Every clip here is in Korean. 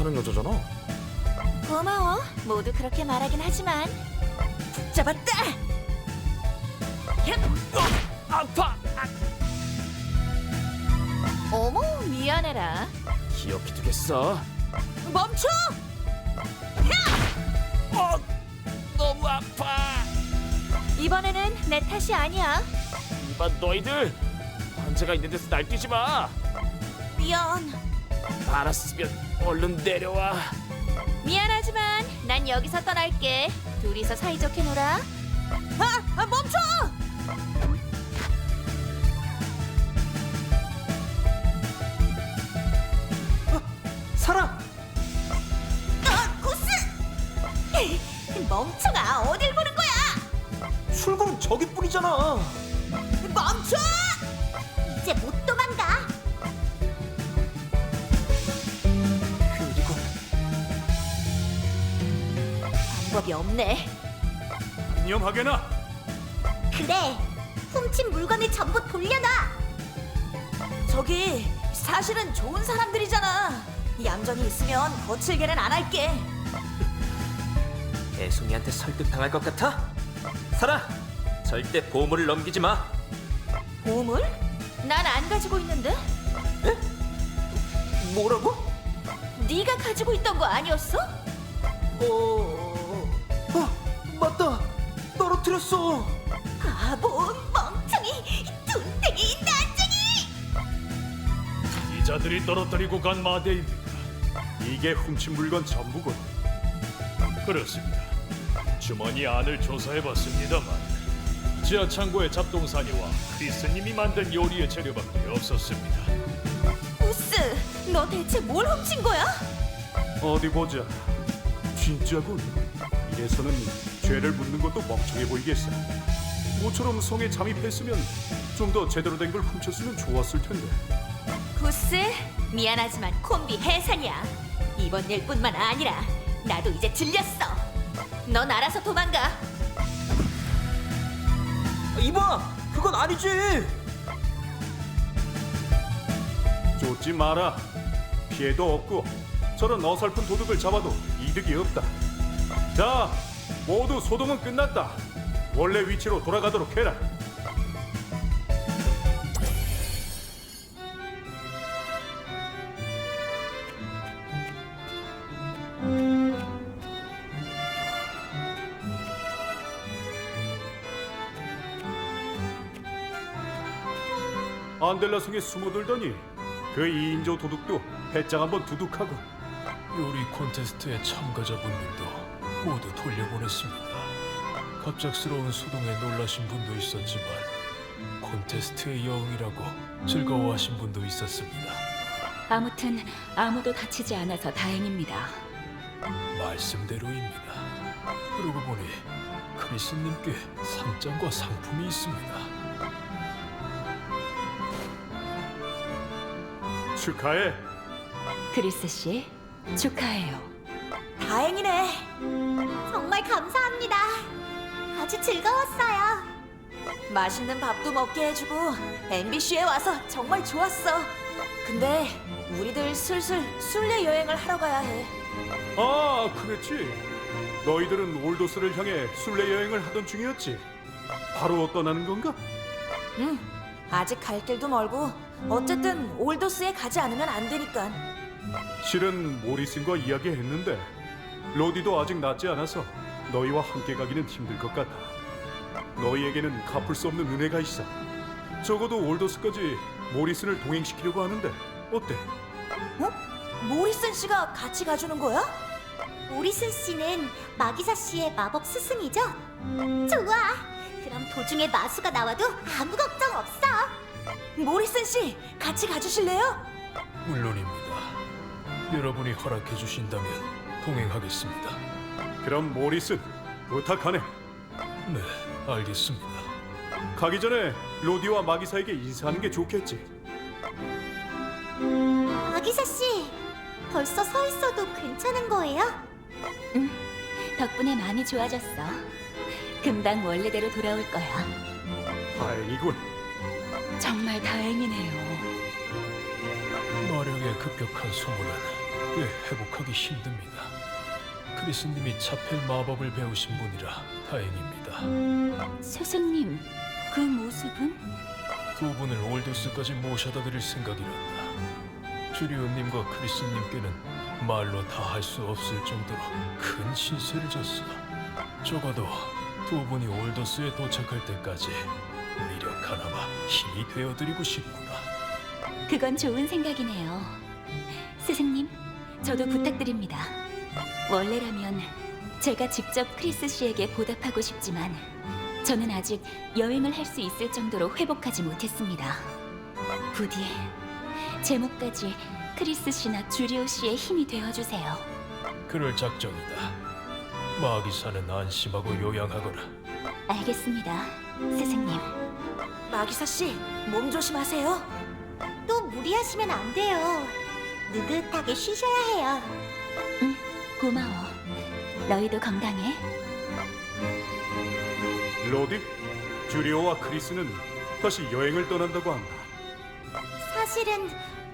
괜찮은 여자잖아. 고마워. 모두 그렇게 말하긴 하지만 잡았다. 아파. 어머 미안해라. 기억해 두겠어. 멈춰! 어, 너무 아파. 이번에는 내 탓이 아니야. 이봐 너희들 환자가 있는 데서 날뛰지 마. 미안. 알았으면 얼른 내려와. 미안하지만 난 여기서 떠날게. 둘이서 사이좋게 놀아. 아, 아 멈춰! 살아. 아, 구스! 멍청아, 어딜 보는 거야? 출구는 저기 뿐이잖아. 멈춰! 이제 못 도망 방법이 없네. 안녕하게나. 그래, 훔친 물건을 전부 돌려놔. 저기 사실은 좋은 사람들이잖아. 얌전히 있으면 거칠게는 안 할게. 애송이한테 설득당할 것 같아? 살아! 절대 보물을 넘기지 마. 보물? 난 안 가지고 있는데. 뭐라고? 네가 가지고 있던 거 아니었어? 어, 어, 맞다. 떨어뜨렸어. 바보, 멍청이, 둔땡이, 난쟁이! 이 자들이 떨어뜨리고 간 마대입니다. 이게 훔친 물건 전부군. 그렇습니다. 주머니 안을 조사해봤습니다만 지하 창고의 잡동사니와 크리스님이 만든 요리의 재료밖에 없었습니다. 우스, 너 대체 뭘 훔친 거야? 어디 보자. 진짜군. 이래서는 죄를 묻는 것도 멍청해 보이겠어. 모처럼 성에 잠입했으면 좀 더 제대로 된 걸 훔쳤으면 좋았을 텐데. 구스, 미안하지만 콤비 해산이야. 이번 일뿐만 아니라 나도 이제 질렸어. 넌 알아서 도망가. 이봐! 그건 아니지! 쫓지 마라. 피해도 없고 저런 어설픈 도둑을 잡아도 이득이 없다. 자, 모두 소동은 끝났다. 원래 위치로 돌아가도록 해라. 안델라성에 숨어들더니 그 2인조 도둑도 배짱 한번 두둑하고 요리 콘테스트의 참가자분들도 모두 돌려보냈습니다. 갑작스러운 소동에 놀라신 분도 있었지만 콘테스트의 여왕이라고 즐거워하신 분도 있었습니다. 아무튼 아무도 다치지 않아서 다행입니다. 말씀대로입니다. 그러고 보니 크리스님께 상장과 상품이 있습니다. 축하해. 크리스 씨, 축하해요. 다행이네. 정말 감사합니다. 아주 즐거웠어요. 맛있는 밥도 먹게 해주고 MBC에 와서 정말 좋았어. 근데 우리들 슬슬 순례 여행을 하러 가야 해. 아, 그랬지. 너희들은 올도스를 향해 순례 여행을 하던 중이었지. 바로 떠나는 건가? 응. 아직 갈 길도 멀고 어쨌든 올더스에 가지 않으면 안 되니까. 실은 모리슨과 이야기했는데 로디도 아직 낫지 않아서 너희와 함께 가기는 힘들 것 같아. 너희에게는 갚을 수 없는 은혜가 있어. 적어도 올더스까지 모리슨을 동행시키려고 하는데 어때? 모리슨 씨가 같이 가주는 거야? 오리슨 씨는 마기사 씨의 마법 스승이죠? 좋아. 그럼 도중에 마수가 나와도 아무 걱정 없어. 모리슨 씨 같이 가주실래요? 물론입니다. 여러분이 허락해 주신다면 동행하겠습니다. 그럼 모리슨 부탁하네. 네, 알겠습니다. 가기 전에 로디와 마기사에게 인사하는 게 좋겠지. 마기사 씨, 벌써 서 있어도 괜찮은 거예요? 덕분에 많이 좋아졌어. 금방 원래대로 돌아올 거야. 다행이군. 정말 다행이네요. 마력의 급격한 소모 는꽤 회복하기 힘듭니다. 크리스님이 차펠 마법을 배우신 분이라 다행입니다. 스승님, 그 모습은? 두 분을 올도스까지 모셔다 드릴 생각이란다. 주리온님과 크리스님께는 말로 다 할 수 없을 정도로 큰 신세를 졌어. 적어도 두 분이 올도스에 도착할 때까지 미력 하나마 힘이 되어드리고 싶구나. 그건 좋은 생각이네요. 스승님, 저도 부탁드립니다. 원래라면 제가 직접 크리스 씨에게 보답하고 싶지만 저는 아직 여행을 할 수 있을 정도로 회복하지 못했습니다. 부디 제 몫까지 크리스 씨나 주리오 씨의 힘이 되어주세요. 그럴 작정이다. 마기사는 안심하고 요양하거라. 알겠습니다, 스승님. 마기사 씨 몸 조심하세요. 또 무리하시면 안 돼요. 느긋하게 쉬셔야 해요. 고마워. 너희도 건강해. 로디, 주리오와 크리스는 다시 여행을 떠난다고 한다. 사실은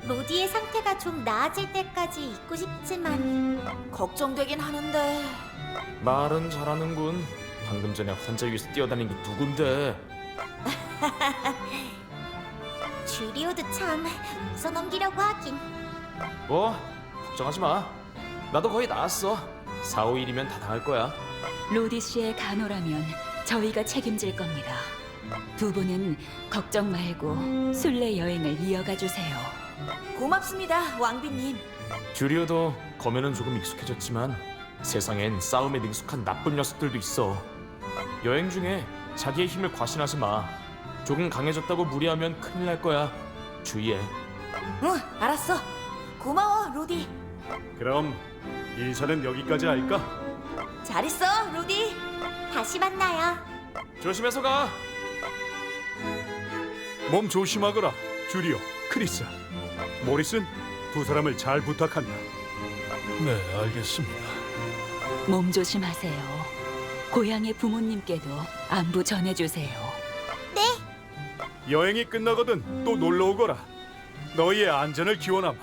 로디의 상태가 좀 나아질 때까지 있고 싶지만 걱정되긴 하는데 말은 잘하는군. 방금 전에 환자 위에서 뛰어다닌 게 누군데? 주리오도 참 웃어넘기려고 하긴. 뭐 걱정하지 마. 나도 거의 나았어. 4, 5일이면 다 나을 거야. 로디 씨의 간호라면 저희가 책임질 겁니다. 두 분은 걱정 말고 순례 여행을 이어가 주세요. 고맙습니다 왕비님. 주리오도 검에는 조금 익숙해졌지만 세상엔 싸움에 능숙한 나쁜 녀석들도 있어. 여행 중에 자기의 힘을 과신하지 마. 조금 강해졌다고 무리하면 큰일 날 거야. 주의해. 응 알았어. 고마워 로디. 그럼 인사는 여기까지 할까? 잘 있어 로디. 다시 만나요. 조심해서 가. 몸 조심하거라, 주리오, 크리스. 모리슨, 두 사람을 잘 부탁한다. 네, 알겠습니다. 몸 조심하세요. 고향의 부모님께도 안부 전해주세요. 여행이 끝나거든 또 놀러 오거라. 너희의 안전을 기원하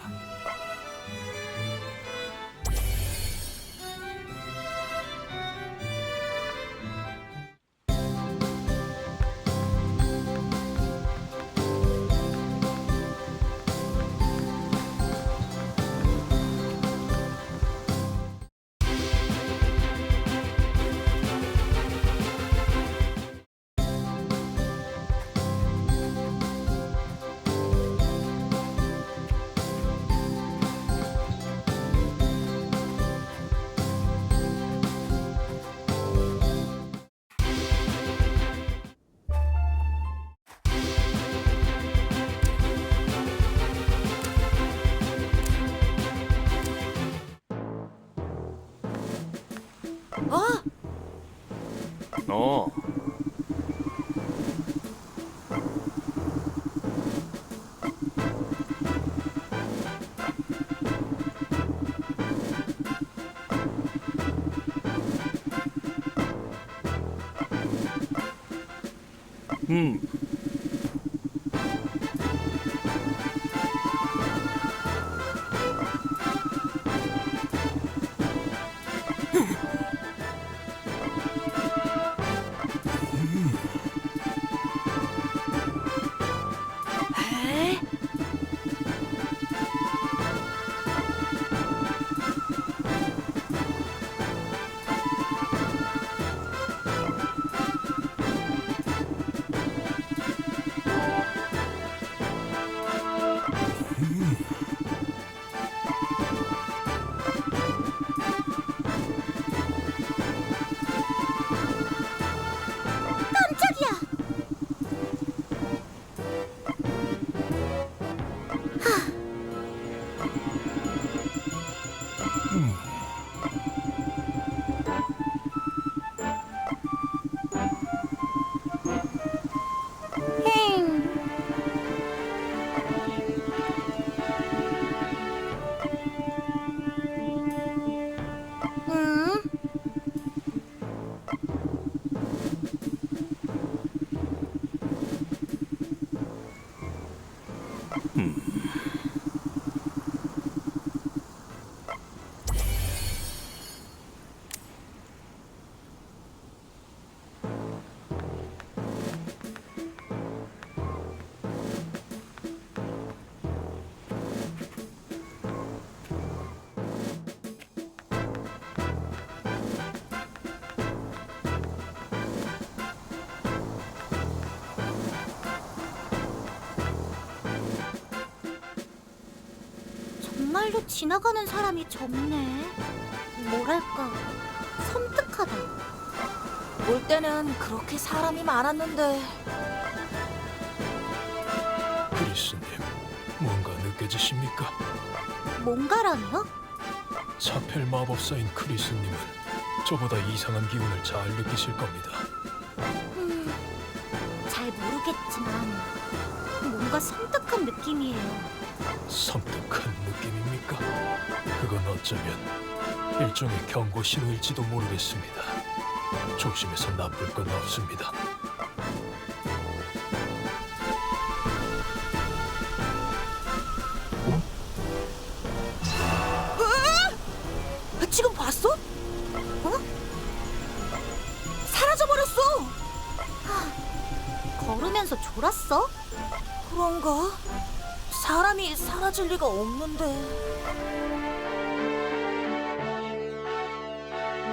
ああ。うん。 지나가는 사람이 적네. 뭐랄까, 섬뜩하다. 올 때는 그렇게 사람이 많았는데 크리스님, 뭔가 느껴지십니까? 뭔가라니요? 차펠 마법사인 크리스님은 저보다 이상한 기운을 잘 느끼실 겁니다. 음, 잘 모르겠지만 뭔가 섬뜩한 느낌이에요. 섬뜩한 느낌입니까? 그건 어쩌면 일종의 경고 신호일지도 모르겠습니다. 조심해서 나쁠 건 없습니다. 아, 지금 봤어? 어? 사라져버렸어. 걸으면서 졸았어? 그런가? 사람이 사라질 리가 없는데.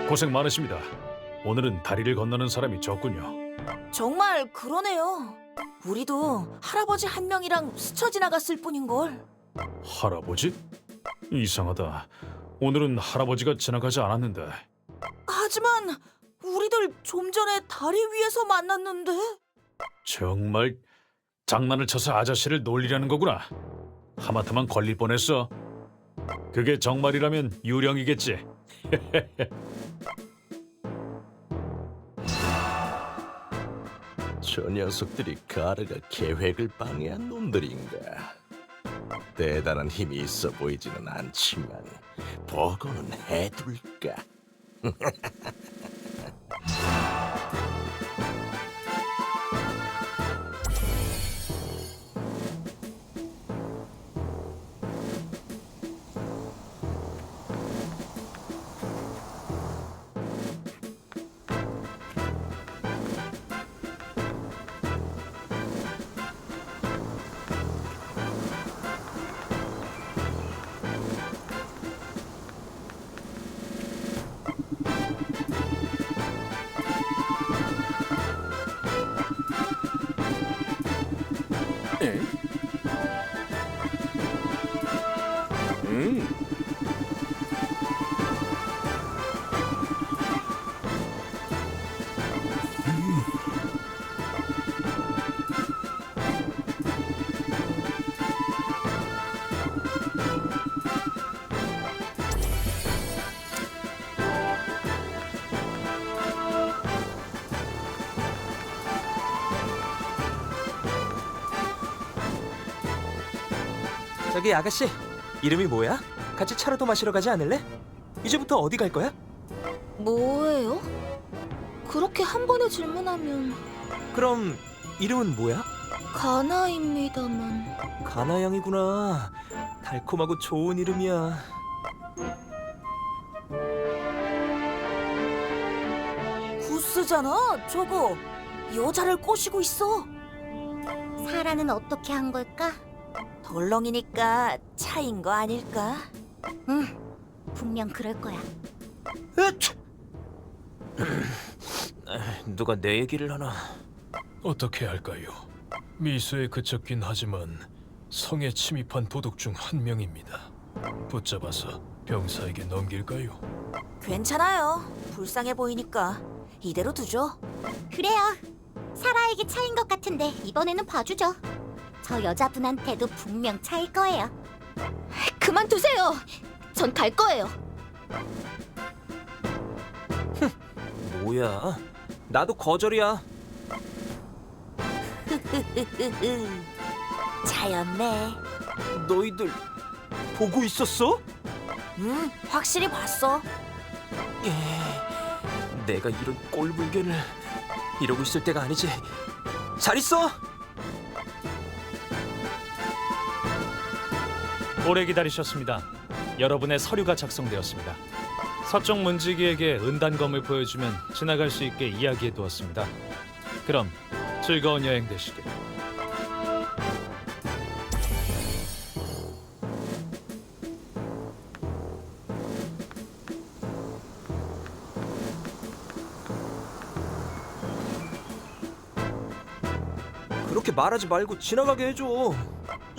고생 많으십니다. 오늘은 다리를 건너는 사람이 적군요. 정말 그러네요. 우리도 할아버지 한 명이랑 스쳐 지나갔을 뿐인 걸. 할아버지? 이상하다. 오늘은 할아버지가 지나가지 않았는데. 하지만 우리들 좀 전에 다리 위에서 만났는데. 정말 장난을 쳐서 아저씨를 놀리려는 거구나. 하마터면 걸릴 뻔했어. 그게 정말이라면 유령이겠지. 저 녀석들이 가르가 계획을 방해한 놈들인가? 대단한 힘이 있어 보이지는 않지만 보고는 해둘까? 저기 아가씨, 이름이 뭐야? 같이 차라도 마시러 가지 않을래? 이제부터 어디 갈 거야? 뭐예요? 그렇게 한 번에 질문하면 그럼 이름은 뭐야? 가나입니다만. 가나양이구나. 달콤하고 좋은 이름이야. 구스잖아, 저거. 여자를 꼬시고 있어. 사라는 어떻게 한 걸까? 덜렁이니까 차인 거 아닐까? 응, 분명 그럴 거야. 으악! 누가 내 얘기를 하나? 어떻게 할까요? 미수에 그쳤긴 하지만 성에 침입한 도둑 중 한 명입니다. 붙잡아서 병사에게 넘길까요? 괜찮아요. 불쌍해 보이니까 이대로 두죠. 그래요. 사라에게 차인 것 같은데 이번에는 봐주죠. 저 여자분한테도 분명 차일 거예요. 그만두세요. 전 갈 거예요. 뭐야? 나도 거절이야. 차였네. 너희들 보고 있었어? 음, 확실히 봤어. 내가 이런 꼴불견을 이러고 있을 때가 아니지. 잘 있어. 오래 기다리셨습니다. 여러분의 서류가 작성되었습니다. 서쪽 문지기에게 은단검을 보여주면 지나갈 수 있게 이야기해 두었습니다. 그럼 즐거운 여행 되시길. 그렇게 말하지 말고 지나가게 해줘.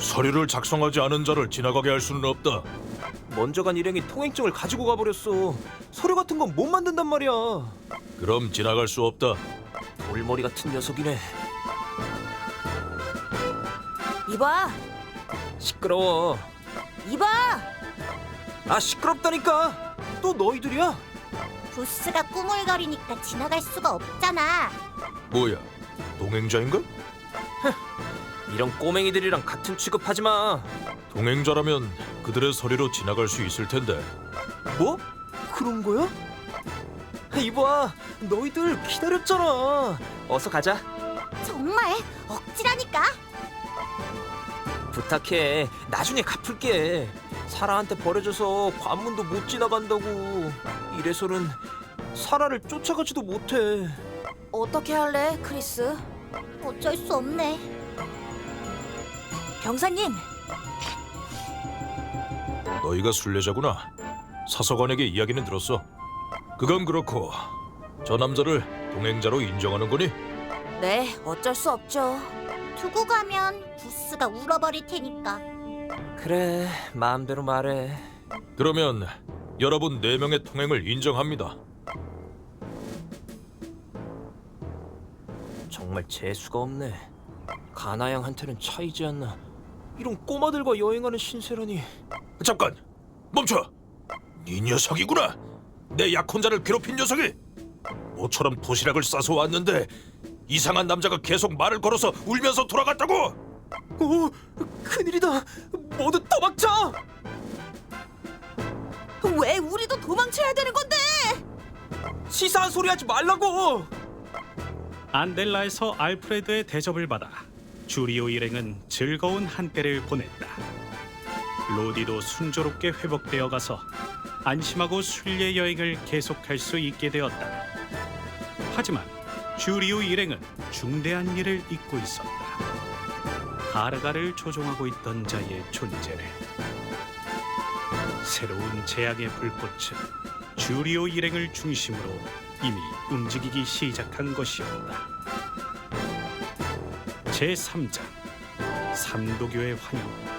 서류를 작성하지 않은 자를 지나가게 할 수는 없다. 먼저 간 일행이 통행증을 가지고 가버렸어. 서류 같은 건 못 만든단 말이야. 그럼 지나갈 수 없다. 돌머리 같은 녀석이네. 이봐, 시끄러워. 이봐. 아 시끄럽다니까. 또 너희들이야? 부스가 꾸물거리니까 지나갈 수가 없잖아. 뭐야? 동행자인가? 이런 꼬맹이들이랑 같은 취급하지 마. 동행자라면 그들의 서류로 지나갈 수 있을 텐데. 뭐? 그런 거야? 이봐, 너희들 기다렸잖아. 어서 가자. 정말 억지라니까. 부탁해. 나중에 갚을게. 사라한테 버려져서 관문도 못 지나간다고. 이래서는 사라를 쫓아가지도 못해. 어떻게 할래, 크리스? 어쩔 수 없네. 병사님, 너희가 순례자구나. 사서관에게 이야기는 들었어. 그건 그렇고 저 남자를 동행자로 인정하는 거니? 네, 어쩔 수 없죠. 두고 가면 부스가 울어버릴 테니까. 그래, 마음대로 말해. 그러면 여러분 네 명의 통행을 인정합니다. 정말 재수가 없네. 가나양한테는 차이지 않나. 이런 꼬마들과 여행하는 신세라니. 잠깐 멈춰. 이 녀석이구나. 내 약혼자를 괴롭힌 녀석이. 모처럼 도시락을 싸서 왔는데 이상한 남자가 계속 말을 걸어서 울면서 돌아갔다고. 오, 큰일이다. 모두 도망쳐. 왜 우리도 도망쳐야 되는 건데? 치사한 소리 하지 말라고. 안델라에서 알프레드의 대접을 받아 주리오 일행은 즐거운 한때를 보냈다. 로디도 순조롭게 회복되어 가서 안심하고 순례 여행을 계속할 수 있게 되었다. 하지만 주리오 일행은 중대한 일을 잊고 있었다. 가르가를 조종하고 있던 자의 존재를. 새로운 제약의 불꽃은 주리오 일행을 중심으로 이미 움직이기 시작한 것이었다. 제3장 삼도교의 환영